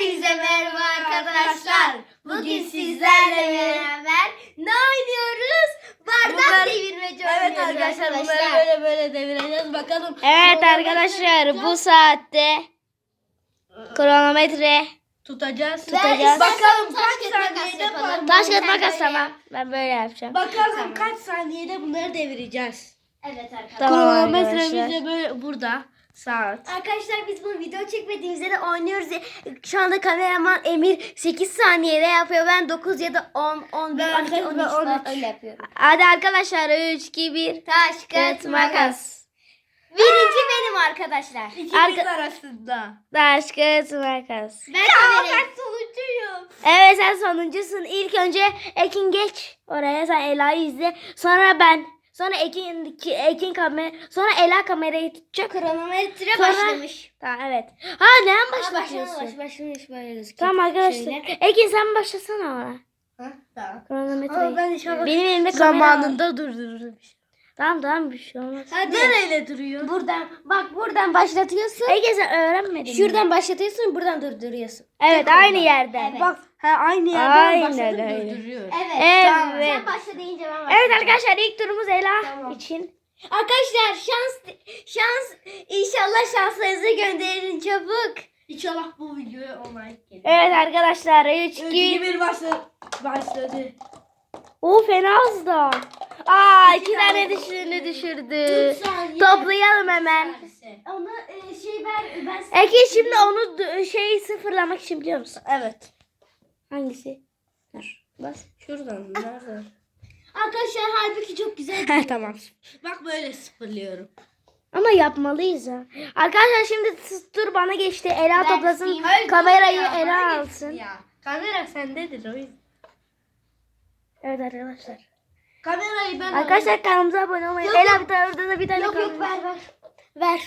Hepinize merhaba arkadaşlar. Bugün sizlerle beraber ne oynuyoruz? Bardak devirmece Evet oynuyoruz arkadaşlar bunları böyle böyle devireceğiz bakalım. Evet arkadaşlar bu saatte kronometre tutacağız. Tutacağız. Bakalım Taş kaç kağıt makas saniyede yapalım. taş kağıt makas böyle tamam. yap. Ben böyle yapacağım. Bakalım kaç saniyede bunları devireceğiz. Evet arkadaşlar. Tamam Kronometremiz arkadaşlar. de böyle burada. Saat. Arkadaşlar biz bunu video çekmediğimizde de oynuyoruz. Şu anda kameraman Emir 8 saniyede yapıyor. Ben 9 ya da 10, 11, Ben 12, 13 13. falan öyle yapıyorum. Hadi arkadaşlar 3 2 1 Taş, kağıt, makas. Birinci benim arkadaşlar. İkimiz Arka- arasında. Taş kağıt makas. Ben kamerayı sonuncuyum. Evet sen sonuncusun. İlk önce Ekin geç oraya sen Ela'yı izle. Sonra ben. Sonra Ekin Ekin kamera sonra Ela kamerayı tutacak. kronometre Sonra- başlamış. Tamam evet. Ha neden Başlamış, başlatıyorsun? başlamış böyle gözüküyor. Tamam arkadaşlar. Şöyle. Ekin sen başlasana ona. Ha, tamam. Kronometreyi. Ama ben inşallah Benim elimde kamera zamanında durdururum. Tamam tamam bir şey olmaz. Hadi. Nereyle duruyor? Buradan bak buradan başlatıyorsun. Ege sen öğrenmedin mi? Şuradan başlatıyorsun buradan durduruyorsun. Evet aynı yerden. Evet. Bak ha, aynı yerden Aynen başladık öyle. durduruyor. Evet. Evet. Tamam. Sen başla deyince ben başlayacağım. Evet arkadaşlar ilk turumuz Ela Tamam. için. Arkadaşlar şans şans inşallah şanslarınızı gönderin çabuk. İnşallah bu videoya onay gelir. Evet arkadaşlar 3 2 2 bir başladı. başladı. O fena hızlı. Aa iki İki tane tane düşürdü düşürdü. Toplayalım hemen. Onu e, şey ver ben Ege şimdi onu şey sıfırlamak için biliyor musun? Evet. Hangisi? Bas şuradan. Nerede? Arkadaşlar halbuki çok güzel. Tamam. Bak böyle sıfırlıyorum. Ama yapmalıyız ha. Arkadaşlar şimdi tur bana geçti. Ela Ben toplasın. Kamerayı Ya, Ela alsın. Ya. Kamera sendedir o yüzden. Evet arkadaşlar. Kamerayı ben Arkadaşlar kanalımıza abone olmayı. Yok, Ela yok. bir tane orada da bir tane Yok yok kamera- ver ver. Ver.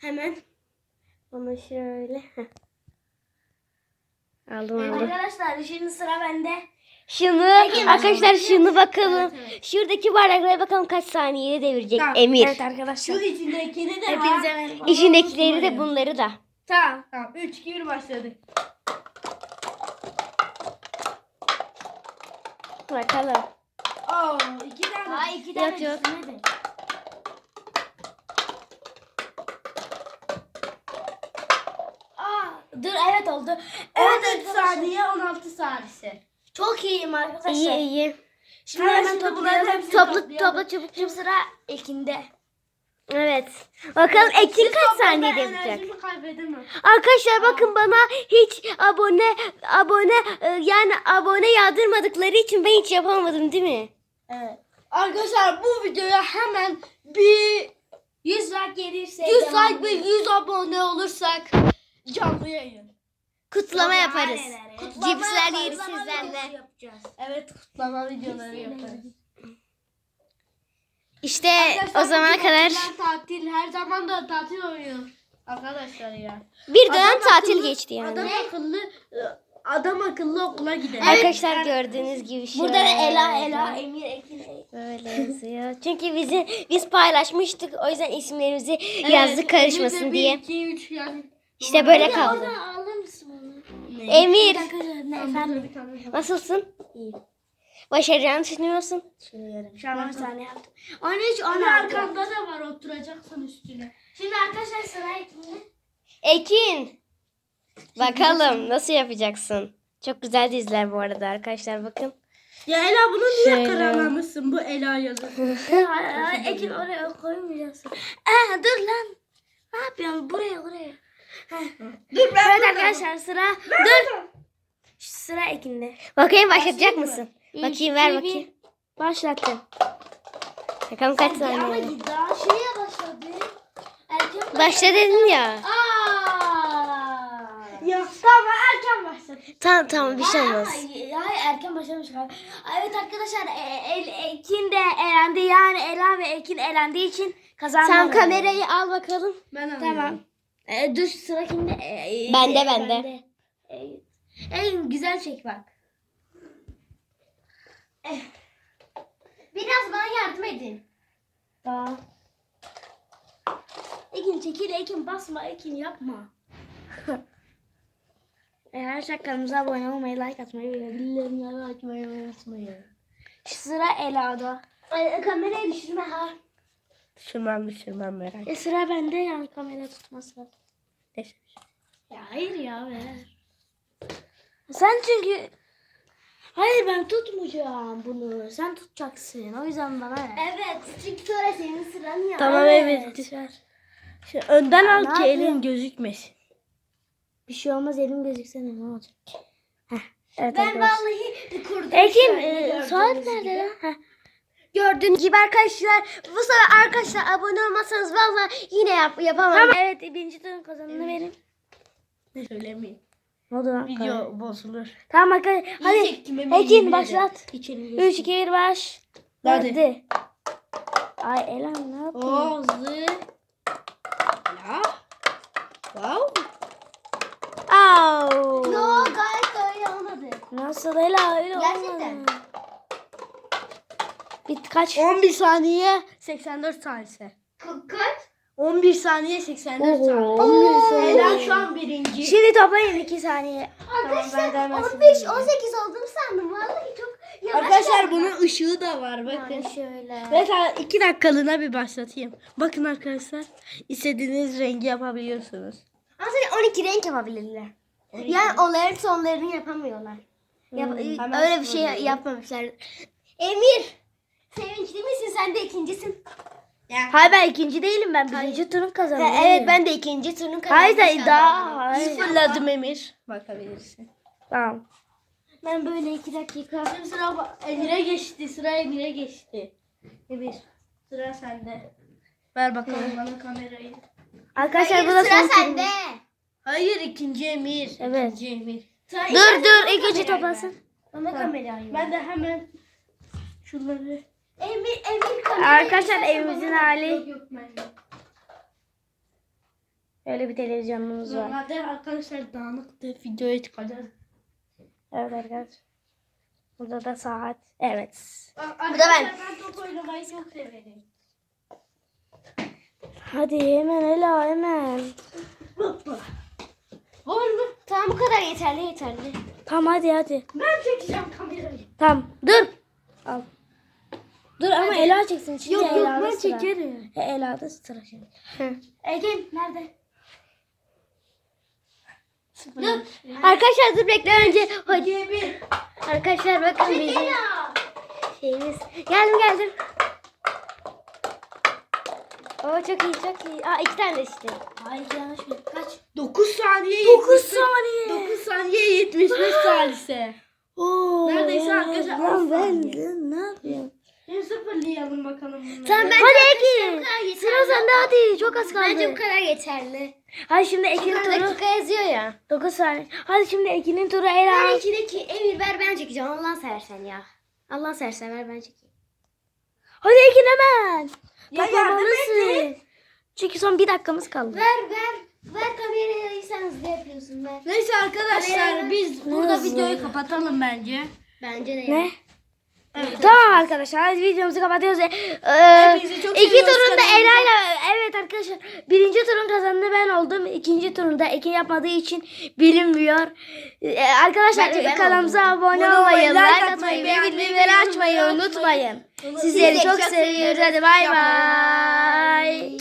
Hemen. Bunu şöyle. Aldım aldım. Arkadaşlar şimdi sıra bende. Şunu Peki, arkadaşlar şunu bakalım. Evet, Şuradaki bardaklara bakalım kaç saniyede devirecek Tamam, Emir. Evet Şu arkadaşlar. içindekini de Hepinize ha- merhaba. İçindekileri de bunları da. Tamam. Tamam. 3 2 1 başladık. Bakalım. Oo, iki tane. Ay iki tane Yok, yok. Aa, dur evet oldu. Evet 13 saniye 16 saniyesi. Çok iyiyim arkadaşlar. İyi iyi. Şimdi hemen şimdi toplayalım. Topla topla çabuk Şimdi çabuk. sıra Ekin'de. Evet. Bakalım Ekin kaç saniyede yapacak. enerjimi kaybedemem. Arkadaşlar bakın bana hiç abone abone e, yani abone yağdırmadıkları için ben hiç yapamadım değil mi? Evet. Arkadaşlar bu videoya hemen bir 100 like gelirse 100 devam like ve ederiz. 100 abone olursak canlı yayın. Kutlama yaparız. Kutlama Cipsler yaparız. yeriz sizden de. Yapacağız. Evet kutlama videoları yaparız. İşte Arkadaşlar, o zamana bugün kadar okullar tatil her zaman da tatil oluyor. Arkadaşlar ya. bir dönem Adam tatil akıllı- geçti yani. Adam akıllı adam akıllı okula gidelim. Arkadaşlar gördüğünüz gibi şöyle. Burada da Ela, Ela, Emir, Ekin. Böyle yazıyor. Çünkü bizi biz paylaşmıştık. O yüzden isimlerimizi yazdık karışmasın diye. 2 3 yani. İşte böyle kaldı. Alır mısın onu? Emir Efendim? nasılsın? Başaracağını düşünüyorsun? Şu an 10 saniye yaptım. 13, Hani 16. arkanda da var oturacaksın üstüne. Şimdi arkadaşlar sıra Ekin'de. Ekin. Bakalım nasıl yapacaksın? Çok güzel dizler bu arada arkadaşlar bakın. Ya Ela bunu niye Şöyle. karalamışsın bu Ela yazı? Ekin oraya koymayacaksın. Ee, dur lan. Ne yapıyorsun? Buraya buraya. Dur ben Evet arkadaşlar sıra. Dur. Sıra Ekin'de. Bakayım başlatacak Başlayayım mısın? Bakayım ver bakayım. Başlattım. Bakalım kaç Ama saniye. daha şeye başladı. Erken Başla dedin ya. Aa. Ya. Tamam erken başladı. Tamam tamam bir şey olmaz. Hayır, hayır erken başlamış galiba. Evet arkadaşlar e, El, Ekin de elendi yani Ela ve Ekin elendiği için kazandı. Sen kamerayı al bakalım. Ben alayım. Tamam. E, dur sıra kimde? E, e, Bende, e, bende. Evet. En güzel çek bak. Biraz bana yardım edin. Tamam. Ekin çekil Ekin basma Ekin yapma. E, her şey abone olmayı, like atmayı ve bildirimleri açmayı unutmayın. Sıra Ela'da. Ay, kamerayı düşürme ha. Düşürmem düşürmem merak E sıra bende yani kamera tutması. Neyse. Ya hayır ya ver. Sen çünkü... Hayır ben tutmayacağım bunu. Sen tutacaksın. O yüzden bana ver. Evet çünkü sonra senin sıran ya. Tamam Evet. evet. Şimdi önden Ya al ki elin gözükmesin. Bir şey olmaz elim gözükse ne olacak? Heh. Evet Ben arkadaşlar. vallahi kurdum. Ekin e, saat nerede lan? Heh. Gördüğünüz gibi arkadaşlar bu sefer arkadaşlar abone olmazsanız vallahi yine yap yapamam. Tamam. Evet birinci turun kazanını verin. Ne söylemeyeyim. Ne oldu lan? Video bozulur. Tamam arkadaşlar. Hadi Ekin başlat. Hiç elim 3 2 1 baş. Hadi. Ay Ela ne yaptın? Oğuzlu. Ya. Wow. Au. Yo gayet öyle olmadı. Nasıl Ela öyle Gerçekten. olmadı. Bit kaç? 11 saniye 84 saniye. Ka- Kaç? 11 saniye 84 Oho, saniye. 11 saniye. Ela şu an birinci. Şimdi toplayın 2 saniye. Arkadaşlar ben de hemen 15 söyleyeyim. 18 oldum sandım. Vallahi çok yavaş. Arkadaşlar geldi. bunun ışığı da var bakın. Yani şöyle. Mesela 2 dakikalığına bir başlatayım. Bakın arkadaşlar istediğiniz rengi yapabiliyorsunuz. Aslında 12 renk yapabilirler. Yani onların sonlarını yapamıyorlar. Yap- Hemen öyle bir şey yapmamışlar. Emir, sevinçli misin? Sen de ikincisin. Hayır ben ikinci değilim ben birinci turun kazandım. Ha, evet ben de ikinci turun kazandım. Hayır daha. Hayır. Sıfırladım Emir. Bakabilirsin. Tamam. Ben böyle iki dakika. Şimdi sıra Emir'e geçti. Sıra Emir'e geçti. Emir sıra sende. Ver bakalım bana kamerayı. Arkadaşlar Hayır bu da sıra son sende. Hayır ikinci Emir. Evet. İkinci Emir. Dur dur ilk önce toplasın. Bana kamerayı. Ben de hemen şunları... Emir, Emir. Arkadaşlar evimizin hali öyle bir televizyonumuz var. Normalde arkadaşlar dağınıktı. Videoya çıkacağız. Evet arkadaşlar. Burada da saat. Evet. Bu da ben. Ben top oynamayı çok severim. Hadi hemen Ela hemen. Mı? Tamam bu kadar yeterli yeterli. Tamam hadi hadi. Ben çekeceğim kamerayı. Tamam dur. Al. Dur ama Ela çeksin. Şimdi Yok yok ben sıra. çekerim. E, Ela'da sıra şimdi. Egen nerede? Dur. Arkadaşlar dur bekle önce. Hadi. Emir. Arkadaşlar bakın bizim şeyimiz. Geldim geldim. Oo çok iyi çok iyi. Aa iki tane işte. Hayır yanlış mı? Kaç? 9 saniye 9 75 saniye. 9 saniye 75 salise. Oo, Neredeyse arkadaşlar Lan ben ne yapıyorum? Sıfırlayalım bakalım bunları. Tamam ben Hadi Ekin. Sıra sende hadi. Çok az kaldı. Bence bu kadar yeterli. Hadi şimdi Ekin'in turu. dakika yazıyor ya. 9 saniye. Hadi şimdi Ekin'in turu Ben Ela. içindeki Emir ver ben çekeceğim. Allah seversen ya. Allah seversen ver ben çekeyim. Hadi Ekin hemen. Ya Toplamalısın. Çünkü son bir dakikamız kaldı. Ver ver. Ver kamerayı sen hızlı yapıyorsun ver. Neyse arkadaşlar Kamerayı- biz burada Hızlı. videoyu kapatalım bence. Bence de. Ne? Evet. Tamam arkadaşlar videomuzu kapatıyoruz. Ee, iki turunda. Ela ile evet arkadaşlar birinci turun kazanını ben oldum. İkinci turunda Ekin yapmadığı için bilinmiyor. Ee, arkadaşlar kanalımıza abone olmayı, like atmayı bildirimleri açmayı unutmayın. Sizleri çok seviyoruz. Hadi bay bay.